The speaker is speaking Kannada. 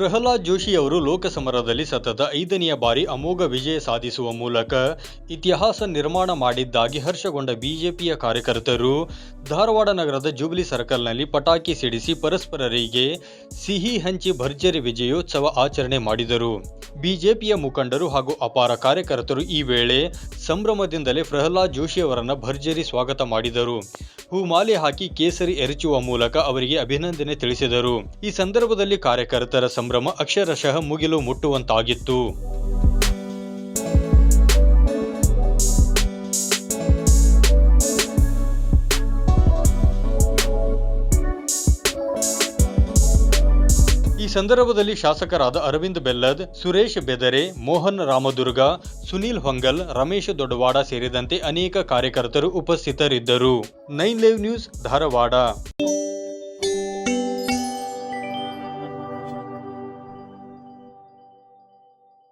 ಪ್ರಹ್ಲಾದ್ ಜೋಶಿಯವರು ಲೋಕಸಮರದಲ್ಲಿ ಸತತ ಐದನೆಯ ಬಾರಿ ಅಮೋಘ ವಿಜಯ ಸಾಧಿಸುವ ಮೂಲಕ ಇತಿಹಾಸ ನಿರ್ಮಾಣ ಮಾಡಿದ್ದಾಗಿ ಹರ್ಷಗೊಂಡ ಬಿಜೆಪಿಯ ಕಾರ್ಯಕರ್ತರು. ಧಾರವಾಡ ನಗರದ ಜೂಬ್ಲಿ ಸರ್ಕಲ್ನಲ್ಲಿ ಪಟಾಕಿ ಸಿಡಿಸಿ ಪರಸ್ಪರರಿಗೆ ಸಿಹಿ ಹಂಚಿ ಭರ್ಜರಿ ವಿಜಯೋತ್ಸವ ಆಚರಣೆ ಮಾಡಿದರು. ಬಿಜೆಪಿಯ ಮುಖಂಡರು ಹಾಗೂ ಅಪಾರ ಕಾರ್ಯಕರ್ತರು ಈ ವೇಳೆ ಸಂಭ್ರಮದಿಂದಲೇ ಪ್ರಹ್ಲಾದ್ ಜೋಶಿಯವರನ್ನು ಭರ್ಜರಿ ಸ್ವಾಗತ ಮಾಡಿದರು. ಹೂಮಾಲೆ ಹಾಕಿ ಕೇಸರಿ ಎರಚುವ ಮೂಲಕ ಅವರಿಗೆ ಅಭಿನಂದನೆ ತಿಳಿಸಿದರು. ಈ ಸಂದರ್ಭದಲ್ಲಿ ಕಾರ್ಯಕರ್ತರ ಸಂಭ್ರಮ ಅಕ್ಷರಶಃ ಮುಗಿಲು ಮುಟ್ಟುವಂತಾಗಿತ್ತು. ಈ ಸಂದರ್ಭದಲ್ಲಿ ಶಾಸಕರಾದ ಅರವಿಂದ್ ಬೆಲ್ಲದ್, ಸುರೇಶ್ ಬೆದರೆ, ಮೋಹನ್ ರಾಮದುರ್ಗ, ಸುನೀಲ್ ಹೊಂಗಲ್, ರಮೇಶ್ ದೊಡ್ಡವಾಡ ಸೇರಿದಂತೆ ಅನೇಕ ಕಾರ್ಯಕರ್ತರು ಉಪಸ್ಥಿತರಿದ್ದರು. Nine live news, Dharwad.